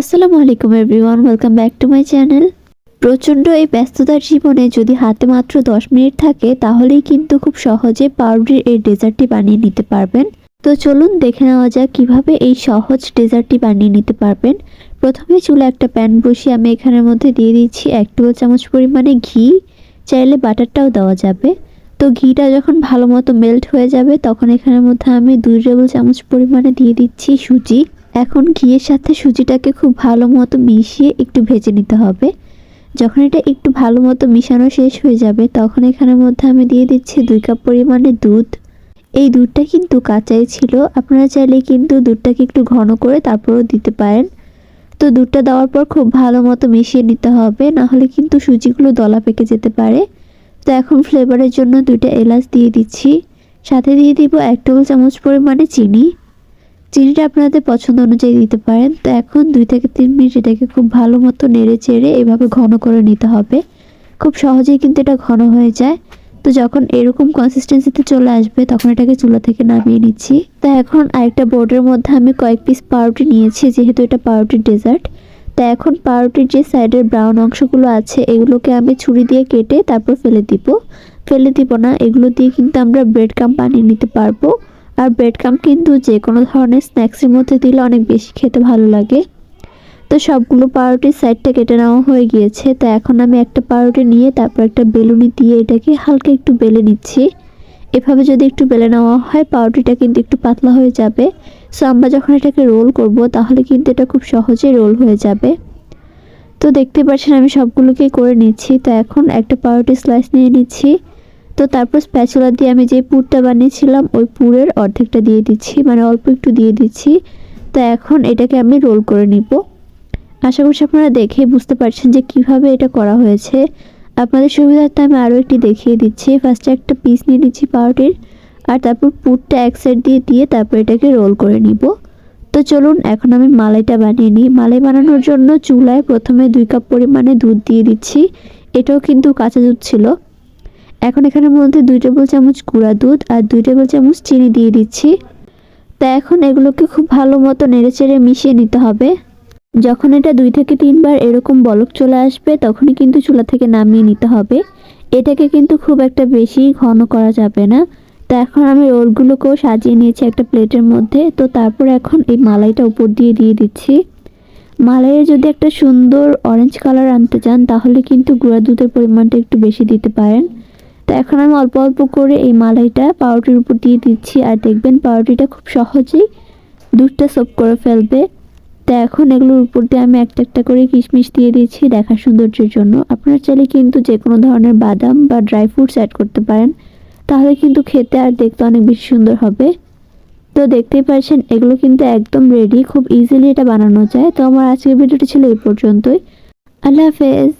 আসসালামু আলাইকুম everyone, welcome back to my channel. প্রচণ্ড এই ব্যস্ততার জীবনে যদি হাতে মাত্র দশ মিনিট থাকে, তাহলেই কিন্তু খুব সহজে পাউরুটির এই ডেজার্টটি বানিয়ে নিতে পারবেন। তো চলুন দেখে নেওয়া যাক কীভাবে এই সহজ ডেজার্টটি বানিয়ে নিতে পারবেন। প্রথমে চুলে একটা প্যান বসিয়ে আমি এখানের মধ্যে দিয়ে দিচ্ছি এক টেবিল চামচ পরিমাণে ঘি। চাইলে বাটারটাও দেওয়া যাবে। তো ঘিটা যখন ভালো মতো মেল্ট হয়ে যাবে, তখন এখানের মধ্যে আমি দুই টেবিল চামচ পরিমাণে দিয়ে দিচ্ছি সুজি। এখন ঘিয়ের সাথে সুজিটাকে খুব ভালো মতো মিশিয়ে একটু ভেজে নিতে হবে। যখন এটা একটু ভালো মতো মিশানো শেষ হয়ে যাবে, তখন এখানের মধ্যে আমি দিয়ে দিচ্ছি দুই কাপ পরিমাণে দুধ। এই দুধটা কিন্তু কাঁচাই ছিল, আপনারা চাইলে কিন্তু দুধটাকে একটু ঘন করে তারপরেও দিতে পারেন। তো দুধটা দেওয়ার পর খুব ভালো মতো মিশিয়ে নিতে হবে নাহলে কিন্তু সুজিগুলো দলা পেকে যেতে পারে। তো এখন ফ্লেভারের জন্য দুইটা এলাচ দিয়ে দিচ্ছি। সাথে দিয়ে দিব এক টেবিল চামচ পরিমাণে চিনি। চিনিটা আপনাদের পছন্দ অনুযায়ী দিতে পারেন। তো এখন দুই থেকে তিন মিনিট এটাকে খুব ভালো মতো নেড়ে চেড়ে এভাবে ঘন করে নিতে হবে। খুব সহজেই কিন্তু এটা ঘন হয়ে যায়। তো যখন এরকম কনসিস্টেন্সিতে চলে আসবে, তখন এটাকে চুলা থেকে নামিয়ে নিচ্ছি। তো এখন আরেকটা বোর্ডের মধ্যে আমি কয়েক পিস পাউরুটি নিয়েছি, যেহেতু এটা পাউরুটির ডেজার্ট তো এখন পাউরুটির যে সাইডের ব্রাউন অংশগুলো আছে, এগুলোকে আমি ছুরি দিয়ে কেটে তারপর ফেলে দিব। ফেলে দিব না, এগুলো দিয়ে কিন্তু আমরা ব্রেড কাম বানিয়ে নিতে পারব। আর ব্রেড কাম কিন্তু যে কোনো ধরনের স্ন্যাক্সের মধ্যে দিলে অনেক বেশি খেতে ভালো লাগে। তো সবগুলো পাউরুটির সাইডটা কেটে নেওয়া হয়ে গিয়েছে। তো এখন আমি একটা পাউরুটি নিয়ে তারপর একটা বেলুনি দিয়ে এটাকে হালকা একটু বেলে নিচ্ছি। এভাবে যদি একটু বেলে নেওয়া হয়, পাউরুটিটা কিন্তু একটু পাতলা হয়ে যাবে। সো আমরা যখন এটাকে রোল করব, তাহলে কিন্তু এটা খুব সহজেই রোল হয়ে যাবে। তো দেখতে পাচ্ছেন আমি সবগুলোকেই করে নিচ্ছি। তো এখন একটা পাউরুটি স্লাইস নিয়ে নিচ্ছি। তো তারপর স্প্যাচুলা দিয়ে আমি যে পুরটা বানিয়েছিলাম, ওই পুরের অর্ধেকটা দিয়ে দিচ্ছি মানে অল্প একটু দিয়ে দিচ্ছি। তো এখন এটাকে আমি রোল করে নিব। আশা করছি আপনারা দেখে বুঝতে পারছেন যে কীভাবে এটা করা হয়েছে। আপনাদের সুবিধার্থে আমি আরও একটি দেখিয়ে দিচ্ছি। ফার্স্টে একটা পিস নিয়ে নিচ্ছি পাউরুটির, আর তারপর পুরটা এক সাইড দিয়ে দিয়ে তারপর এটাকে রোল করে নিব। তো চলুন, এখন আমি মালাইটা বানিয়ে নিই। মালাই বানানোর জন্য চুলায় প্রথমে দুই কাপ পরিমাণে দুধ দিয়ে দিচ্ছি। এটাও কিন্তু কাঁচা দুধ ছিল। এখন এখানের মধ্যে দুই টেবিল চামচ গুঁড়া দুধ আর দুই টেবিল চামচ চিনি দিয়ে দিচ্ছি। তা এখন এগুলোকে খুব ভালো মতো নেড়েচেড়ে মিশিয়ে নিতে হবে। যখন এটা দুই থেকে তিনবার এরকম বলক চলে আসবে, তখনই কিন্তু চুলা থেকে নামিয়ে নিতে হবে। এটাকে কিন্তু খুব একটা বেশি ঘন করা যাবে না। তো এখন আমি রোলগুলোকেও সাজিয়ে নিয়েছি একটা প্লেটের মধ্যে। তো তারপর এখন এই মালাইটা উপর দিয়ে দিয়ে দিচ্ছি। মালাইয়ে যদি একটা সুন্দর অরেঞ্জ কালার আনতে চান, তাহলে কিন্তু গুঁড়া দুধের পরিমাণটা একটু বেশি দিতে পারেন। তো এখন আমি অল্প অল্প করে এই মালাইটা পাউরুটির উপর দিয়ে দিচ্ছি। আর দেখবেন পাউরুটিটা খুব সহজেই দুধটা সোপ করে ফেলবে। তো এখন এগুলোর উপর দিয়ে আমি একটা একটা করে কিশমিশ দিয়ে দিচ্ছি দেখার সৌন্দর্যের জন্য। আপনারা চাইলে কিন্তু যে কোনো ধরনের বাদাম বা ড্রাই ফ্রুটস অ্যাড করতে পারেন। তাহলে কিন্তু খেতে আর দেখতে অনেক বেশি সুন্দর হবে। তো দেখতেই পাচ্ছেন, এগুলো কিন্তু একদম রেডি খুব ইজিলি এটা বানানো যায়। তো আমার আজকের ভিডিওটি ছিল এই পর্যন্তই। আল্লাহ হাফেজ।